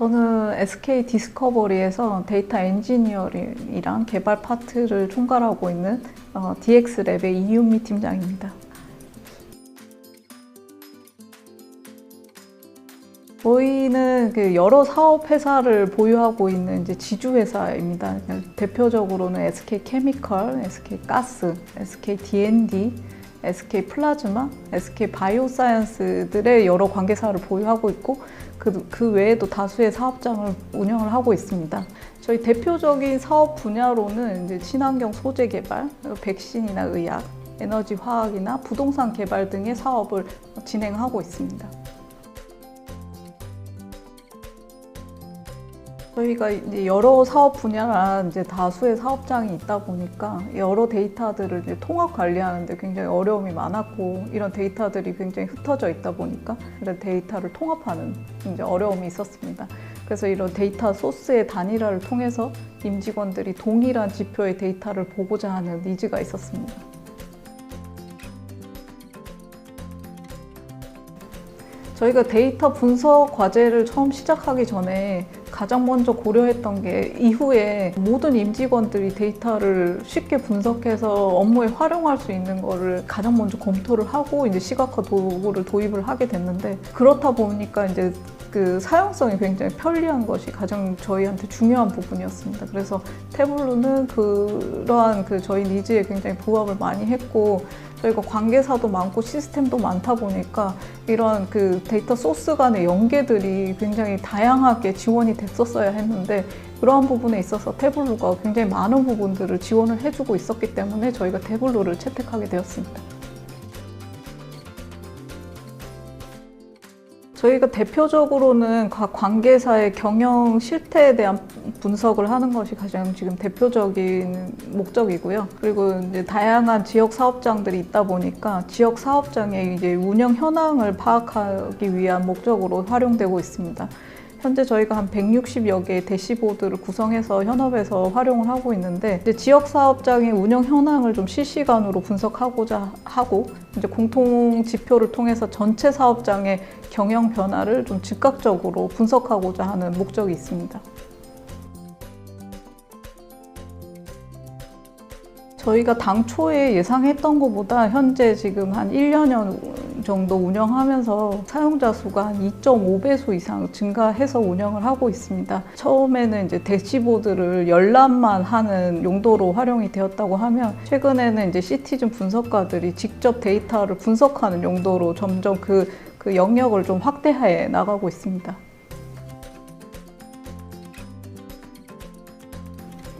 저는 SK 디스커버리에서 데이터 엔지니어링이랑 개발 파트를 총괄하고 있는 어, DX랩의 이윤미 팀장입니다. 저희는 그 여러 사업 회사를 보유하고 있는 이제 지주 회사입니다. 대표적으로는 SK 케미컬, SK 가스, SK D&D, SK 플라즈마, SK 바이오사이언스들의 여러 관계사를 보유하고 있고 그, 그 외에도 다수의 사업장을 운영을 하고 있습니다. 저희 대표적인 사업 분야로는 이제 친환경 소재 개발, 백신이나 의약, 에너지 화학이나 부동산 개발 등의 사업을 진행하고 있습니다. 저희가 이제 여러 사업 분야랑 이제 다수의 사업장이 있다 보니까 여러 데이터들을 이제 통합 관리하는데 굉장히 어려움이 많았고 이런 데이터들이 굉장히 흩어져 있다 보니까 이런 데이터를 통합하는 이제 어려움이 있었습니다. 그래서 이런 데이터 소스의 단일화를 통해서 임직원들이 동일한 지표의 데이터를 보고자 하는 니즈가 있었습니다. 저희가 데이터 분석 과제를 처음 시작하기 전에 가장 먼저 고려했던 게 이후에 모든 임직원들이 데이터를 쉽게 분석해서 업무에 활용할 수 있는 거를 가장 먼저 검토를 하고 이제 시각화 도구를 도입을 하게 됐는데 그렇다 보니까 이제 그 사용성이 굉장히 편리한 것이 가장 저희한테 중요한 부분이었습니다. 그래서 태블로는 그러한 그 저희 니즈에 굉장히 부합을 많이 했고 저희가 관계사도 많고 시스템도 많다 보니까 이런 그 데이터 소스 간의 연계들이 굉장히 다양하게 지원이 됐었어야 했는데 그러한 부분에 있어서 태블로가 굉장히 많은 부분들을 지원을 해주고 있었기 때문에 저희가 태블로를 채택하게 되었습니다. 저희가 대표적으로는 각 관계사의 경영 실태에 대한 분석을 하는 것이 가장 지금 대표적인 목적이고요. 그리고 이제 다양한 지역 사업장들이 있다 보니까 지역 사업장의 이제 운영 현황을 파악하기 위한 목적으로 활용되고 있습니다. 현재 저희가 한 160여 개의 대시보드를 구성해서 현업에서 활용을 하고 있는데 지역 사업장의 운영 현황을 좀 실시간으로 분석하고자 하고 이제 공통 지표를 통해서 전체 사업장의 경영 변화를 좀 즉각적으로 분석하고자 하는 목적이 있습니다. 저희가 당초에 예상했던 것보다 현재 지금 한 1년 정도 운영하면서 사용자 수가 한 2.5배수 이상 증가해서 운영을 하고 있습니다. 처음에는 이제 대시보드를 열람만 하는 용도로 활용이 되었다고 하면 최근에는 이제 시티즌 분석가들이 직접 데이터를 분석하는 용도로 점점 그, 그 영역을 좀 확대해 나가고 있습니다.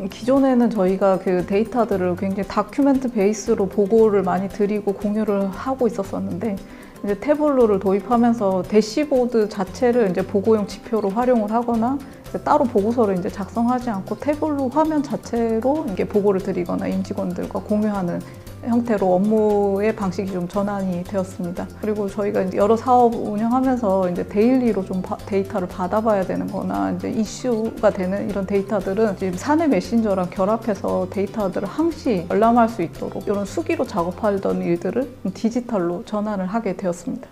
기존에는 저희가 그 데이터들을 굉장히 다큐멘트 베이스로 보고를 많이 드리고 공유를 하고 있었었는데 이제 태블로를 도입하면서 대시보드 자체를 이제 보고용 지표로 활용을 하거나 따로 보고서를 이제 작성하지 않고 태블로 화면 자체로 이게 보고를 드리거나 임직원들과 공유하는 형태로 업무의 방식이 좀 전환이 되었습니다. 그리고 저희가 여러 사업 운영하면서 이제 데일리로 좀 바- 데이터를 받아봐야 되는 거나 이제 이슈가 되는 이런 데이터들은 지금 사내 메신저랑 결합해서 데이터들을 항시 열람할 수 있도록 이런 수기로 작업하던 일들을 디지털로 전환을 하게 되었습니다.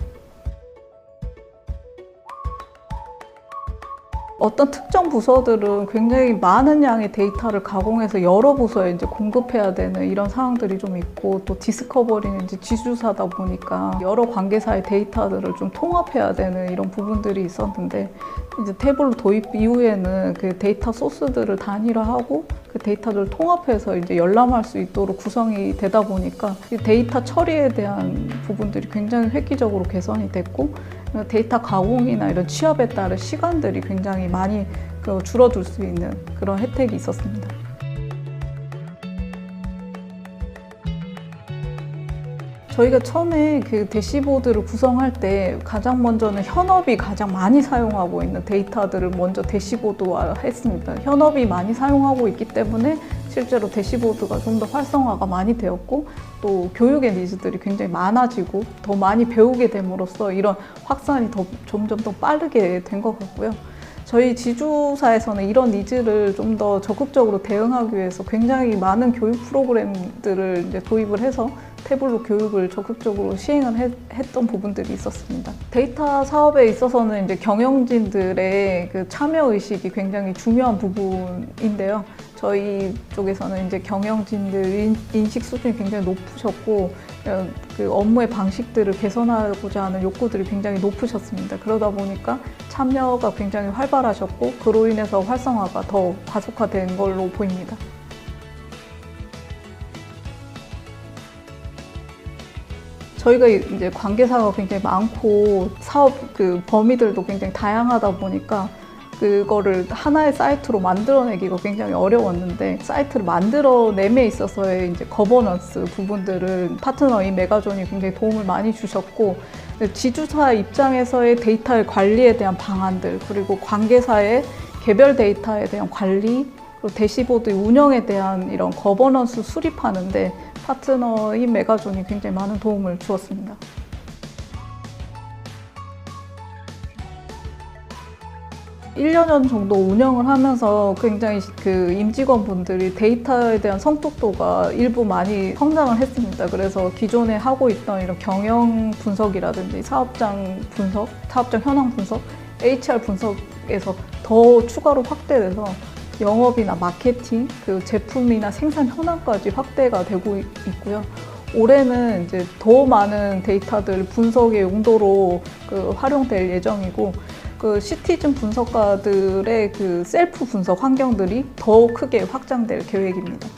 어떤 특정 부서들은 굉장히 많은 양의 데이터를 가공해서 여러 부서에 이제 공급해야 되는 이런 상황들이 좀 있고 또 디스커버리는 이제 지주사다 보니까 여러 관계사의 데이터들을 좀 통합해야 되는 이런 부분들이 있었는데 이제 태블로 도입 이후에는 그 데이터 소스들을 단일화하고 그 데이터를 통합해서 이제 열람할 수 있도록 구성이 되다 보니까 이 데이터 처리에 대한 부분들이 굉장히 획기적으로 개선이 됐고 데이터 가공이나 이런 취합에 따른 시간들이 굉장히 많이 그 줄어들 수 있는 그런 혜택이 있었습니다. 저희가 처음에 그 대시보드를 구성할 때 가장 먼저는 현업이 가장 많이 사용하고 있는 데이터들을 먼저 대시보드화 했습니다. 현업이 많이 사용하고 있기 때문에 실제로 대시보드가 좀 더 활성화가 많이 되었고 또 교육의 니즈들이 굉장히 많아지고 더 많이 배우게 됨으로써 이런 확산이 더 점점 더 빠르게 된 것 같고요. 저희 지주사에서는 이런 니즈를 좀 더 적극적으로 대응하기 위해서 굉장히 많은 교육 프로그램들을 이제 도입을 해서 태블로 교육을 적극적으로 시행을 했, 했던 부분들이 있었습니다. 데이터 사업에 있어서는 이제 경영진들의 그 참여 의식이 굉장히 중요한 부분인데요. 저희 쪽에서는 이제 경영진들 인- 인식 수준이 굉장히 높으셨고 어, 그 업무의 방식들을 개선하고자 하는 욕구들이 굉장히 높으셨습니다. 그러다 보니까 참여가 굉장히 활발하셨고 그로 인해서 활성화가 더 가속화된 걸로 보입니다. 저희가 이제 관계사가 굉장히 많고 사업 그 범위들도 굉장히 다양하다 보니까 그거를 하나의 사이트로 만들어내기가 굉장히 어려웠는데 사이트를 만들어냄에 있어서의 이제 거버넌스 부분들은 파트너인 메가존이 굉장히 도움을 많이 주셨고 지주사 입장에서의 데이터의 관리에 대한 방안들 그리고 관계사의 개별 데이터에 대한 관리 그리고 대시보드 운영에 대한 이런 거버넌스 수립하는데 파트너인 메가존이 굉장히 많은 도움을 주었습니다. 1년 전 정도 운영을 하면서 굉장히 그 임직원분들이 데이터에 대한 성숙도가 일부 많이 성장을 했습니다. 그래서 기존에 하고 있던 이런 경영 분석이라든지 사업장 분석, 사업장 현황 분석, HR 분석에서 더 추가로 확대돼서 영업이나 마케팅, 그 제품이나 생산 현황까지 확대가 되고 있- 있고요. 올해는 이제 더 많은 데이터들 분석의 용도로 그 활용될 예정이고 그 시티즌 분석가들의 그 셀프 분석 환경들이 더 크게 확장될 계획입니다.